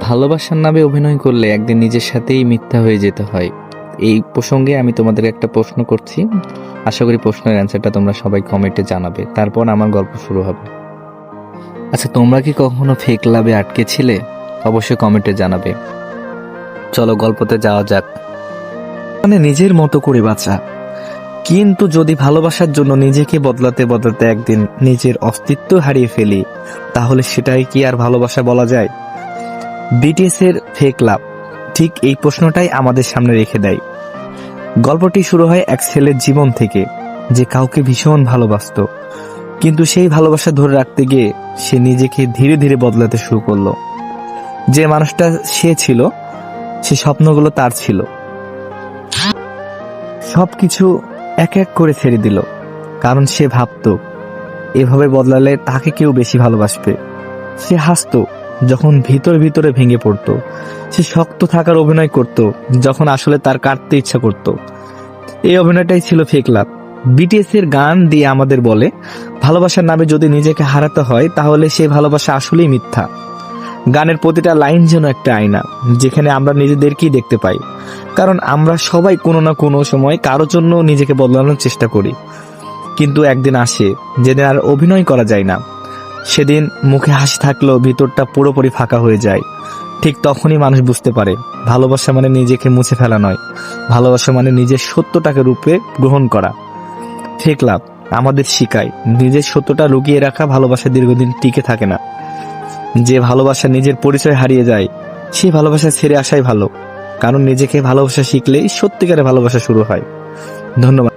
ভালোবাসার নামে অভিনয় করলে একদিন নিজের সাথেই মিথ্যা হয়ে যেতে হয়। এই প্রসঙ্গে আমি তোমাদের একটা প্রশ্ন করছি। আশা করি প্রশ্নের অ্যান্সারটা তোমরা সবাই কমেন্টে জানাবে। তারপর আমার গল্প শুরু হবে। আচ্ছা তোমরা কি কখনো ফেক লাভে আটকে ছিলে? অবশ্যই কমেন্টে জানাবে। চলো, গল্পতে যাওয়া যাক। মানে নিজের মতো করে বাঁচা। কিন্তু যদি ভালোবাসার জন্য নিজেকে বদলাতে বদলাতে একদিন নিজের অস্তিত্ব হারিয়ে ফেলি, তাহলে সেটাই কি আর ভালোবাসা বলা যায়? বিটিএস এর ফেক লাভ ঠিক এই প্রশ্নটাই আমাদের সামনে রেখে দেয়। গল্পটি শুরু হয় এক ছেলের জীবন থেকে, যে কাউকে ভীষণ ভালোবাসতো। কিন্তু সেই ভালোবাসা ধরে রাখতে গিয়ে সে নিজেকে ধীরে ধীরে বদলাতে শুরু করল। যে মানুষটা সে ছিল, সে স্বপ্নগুলো তার ছিল। সবকিছু এক এক করে ছেড়ে দিল, কারণ সে ভাবতো, এভাবে বদলালে তাকে কেউ বেশি ভালোবাসবে। সে হাসতো যখন ভিতর ভিতরে ভেঙে পড়তো। সে শক্ত থাকার অভিনয় করত, যখন আসলে তার কাটতে ইচ্ছা করত। এই অভিনয়টাই ছিল ফেক লাভ বিটিএস এর গান দিয়ে আমাদের বলে, ভালোবাসার নামে যদি নিজেকে হারাতে হয়, তাহলে সেই ভালোবাসা আসলেই মিথ্যা। গানের প্রতিটা লাইন যেন একটা আয়না, যেখানে আমরা নিজেদেরকেই দেখতে পাই। কারণ আমরা সবাই কোনো না কোনো সময় কারোর জন্য নিজেকে বদলানোর চেষ্টা করি। কিন্তু একদিন আসে, যেদিন আর অভিনয় করা যায় না। সেদিন মুখে হাসি থাকলেও ভিতরটা পুরোপুরি ফাঁকা হয়ে যায়। ঠিক তখনই মানুষ বুঝতে পারে, ভালোবাসা মানে নিজেকে মুছে ফেলা নয়। ভালোবাসা মানে নিজের সত্যটাকে রূপে গ্রহণ করা। ঠিক লাভ, আমাদের শিকায়। নিজের সত্যটা লুকিয়ে রাখা ভালোবাসা দীর্ঘদিন টিকে থাকে না। যে ভালোবাসা নিজের পরিচয় হারিয়ে যায় সেই ভালোবাসা ছেড়ে আসাই ভালো। কারণ নিজেকে ভালোবাসা শিখলেই সত্যিকারের ভালোবাসা শুরু হয়। ধন্যবাদ।